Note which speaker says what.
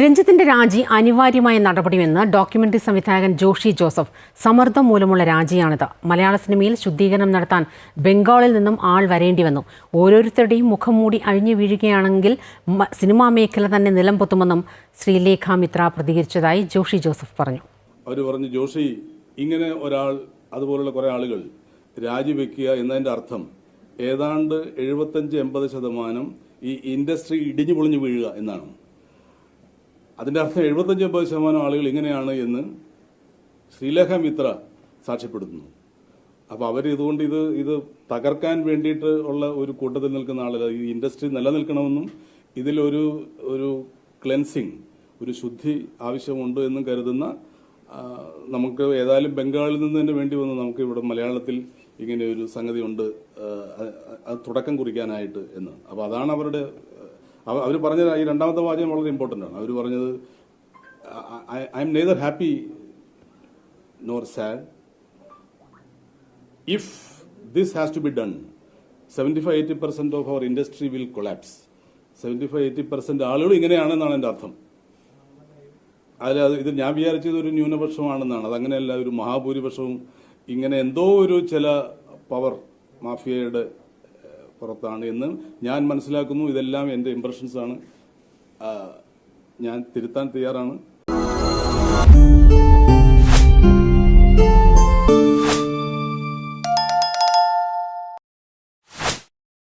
Speaker 1: രഞ്ജിത്തിന്റെ രാജി അനിവാര്യമായ നടപടിയെന്ന് ഡോക്യുമെന്ററി സംവിധായകൻ ജോഷി ജോസഫ് സമ്മർദ്ദം മൂലമുള്ള രാജിയാണിത്. മലയാള സിനിമയിൽ ശുദ്ധീകരണം നടത്താൻ ബംഗാളിൽ നിന്നും ആൾ വരേണ്ടി വന്നു. ഓരോരുത്തരുടെയും മുഖം മൂടി അഴിഞ്ഞു വീഴുകയാണെങ്കിൽ സിനിമാ മേഖല തന്നെ നിലംപൊത്തുമെന്നും ശ്രീലേഖ മിത്ര പ്രതികരിച്ചതായി ജോഷി ജോസഫ് പറഞ്ഞു.
Speaker 2: അവർ പറഞ്ഞു ജോഷി ഇങ്ങനെ ഒരാൾ അതുപോലുള്ള കുറേ ആളുകൾ രാജിവെക്കുക എന്നതിന്റെ അർത്ഥം ഏതാണ്ട് എഴുപത്തഞ്ച് എൺപത് ശതമാനം ഈ ഇൻഡസ്ട്രി ഇടിഞ്ഞു പൊളിഞ്ഞു വീഴുക എന്നാണ്. അതിന്റെ അർത്ഥം എഴുപത്തഞ്ച് എൺപത് ശതമാനം ആളുകൾ ഇങ്ങനെയാണ് എന്ന് ശ്രീലേഖ മിത്ര സാക്ഷ്യപ്പെടുത്തുന്നു. അപ്പോൾ അവർ ഇതുകൊണ്ട് ഇത് ഇത് തകർക്കാൻ വേണ്ടിയിട്ട് ഉള്ള ഒരു കൂട്ടത്തിൽ നിൽക്കുന്ന ആളല്ല ഈ ഇൻഡസ്ട്രി നിലനിൽക്കണമെന്നും ഇതിലൊരു ഒരു ക്ലെൻസിങ് ഒരു ശുദ്ധി ആവശ്യമുണ്ട് എന്നും കരുതുന്ന നമുക്ക് ഏതായാലും ബംഗാളിൽ നിന്ന് തന്നെ വേണ്ടി വന്ന് നമുക്ക് ഇവിടെ മലയാളത്തിൽ ഇങ്ങനെ ഒരു സംഗതി ഉണ്ട് തുടക്കം കുറിക്കാനായിട്ട് എന്ന്. അപ്പോൾ അതാണ് അവരുടെ അവർ പറഞ്ഞ ഈ രണ്ടാമത്തെ വാചകം വളരെ ഇമ്പോർട്ടന്റ് ആണ്. അവർ പറഞ്ഞത് I am neither happy nor sad if this has to be done seventy five eighty percent of our industry will collapse seventy five eighty percent ആളുകൾ ഇങ്ങനെയാണെന്നാണ് എന്റെ അർത്ഥം. അതിൽ അത് ഇത് ഞാൻ വിചാരിച്ചത് ഒരു ന്യൂനപക്ഷമാണെന്നാണ്. അതങ്ങനെയല്ല ഒരു മഹാഭൂരിപക്ഷവും ഇങ്ങനെ എന്തോ ഒരു ചില പവർ മാഫിയയുടെ പുറത്താണ് എന്ന് ഞാൻ മനസ്സിലാക്കുന്നു. ഇതെല്ലാം എന്റെ ഇംപ്രഷൻസ് ആണ്. ഞാൻ തിരുത്താൻ തയ്യാറാണ്.